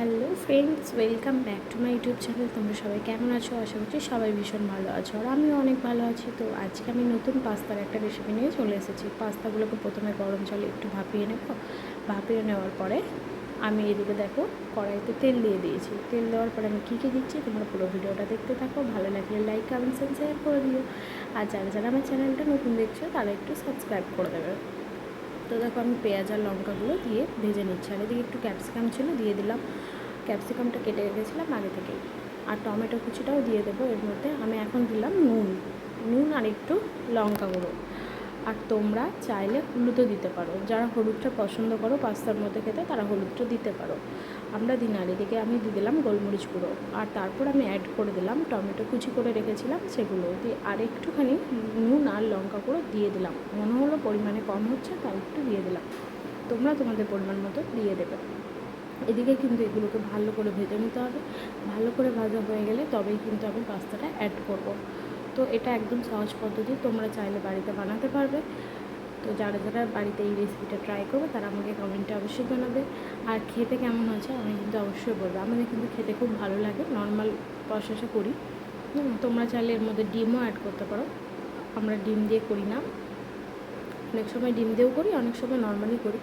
Hello friends, welcome back to my YouTube channel. তোমরা সবাই কেমন আছো? আশা করছি সবাই ভীষণ ভালো আছো আর আমিও অনেক ভালো আছি। তো আজকে আমি নতুন পাস্তার একটা রেসিপি নিয়ে চলে এসেছি। পাস্তাগুলোকে প্রথমে গরম জলে একটু ভাপিয়ে নেব। ভাপিয়ে নেওয়ার পরে আমি এদিকে দেখো, কড়াইতে তেল দিয়ে দিয়েছি। তেল দেওয়ার পরে আমি কী কী দিচ্ছি তোমরা পুরো ভিডিওটা দেখতে থাকো। ভালো লাগলে লাইক অ্যান্ড শেয়ার করে দিও। আর যারা যারা আমার চ্যানেলটা নতুন দেখছ, তারা একটু সাবস্ক্রাইব করে দেবে। তো দেখো আমি পেঁয়াজ আর লঙ্কাগুলো দিয়ে ভেজে নিচ্ছি। আর এদিকে একটু ক্যাপসিকাম ছিল, দিয়ে দিলাম। ক্যাপসিকামটা কেটে রেখেছিলাম আগে থেকেই। আর টমেটো কুচিটাও দিয়ে দেবো এর মধ্যে। আমি এখন দিলাম নুন। নুন আর একটু লঙ্কা গুঁড়ো। আর তোমরা চাইলে হলুদও দিতে পারো। যারা হলুদটা পছন্দ করো, পাস্তার মধ্যে খেতে, তারা হলুদটা দিতে পারো। আমরা দিন আর এদিকে আমি দিয়ে দিলাম গোলমরিচ গুঁড়ো। আর তারপর আমি অ্যাড করে দিলাম টমেটো কুচি করে রেখেছিলাম সেগুলো। দিয়ে আর একটুখানি আর লঙ্কা গুঁড়ো দিয়ে দিলাম। মনে হলো পরিমাণে কম হচ্ছে, তাই একটু দিয়ে দিলাম। তোমরা তোমাদের পরিমাণ মতো দিয়ে দেবে। এদিকে কিন্তু এগুলোকে ভালো করে ভেজে নিতে হবে। ভালো করে ভাজা হয়ে গেলে তবেই কিন্তু আমি পাস্তাটা অ্যাড করব। তো এটা একদম সহজ পদ্ধতি, তোমরা চাইলে বাড়িতে বানাতে পারবে। তো যারা যারা বাড়িতে এই রেসিপিটা ট্রাই করবে, তারা আমাকে কমেন্টে অবশ্যই জানাবে। আর খেতে কেমন হয়েছে, আমি কিন্তু অবশ্যই বলব। আমাদের কিন্তু খেতে খুব ভালো লাগে নর্মাল প্রসেসে করি। তোমরা চাইলে এর মধ্যে ডিমও অ্যাড করতে পারো। আমরা ডিম দিয়ে করি না। অনেক সময় ডিম দিয়েও করি অনেক সময় নর্মালি করি।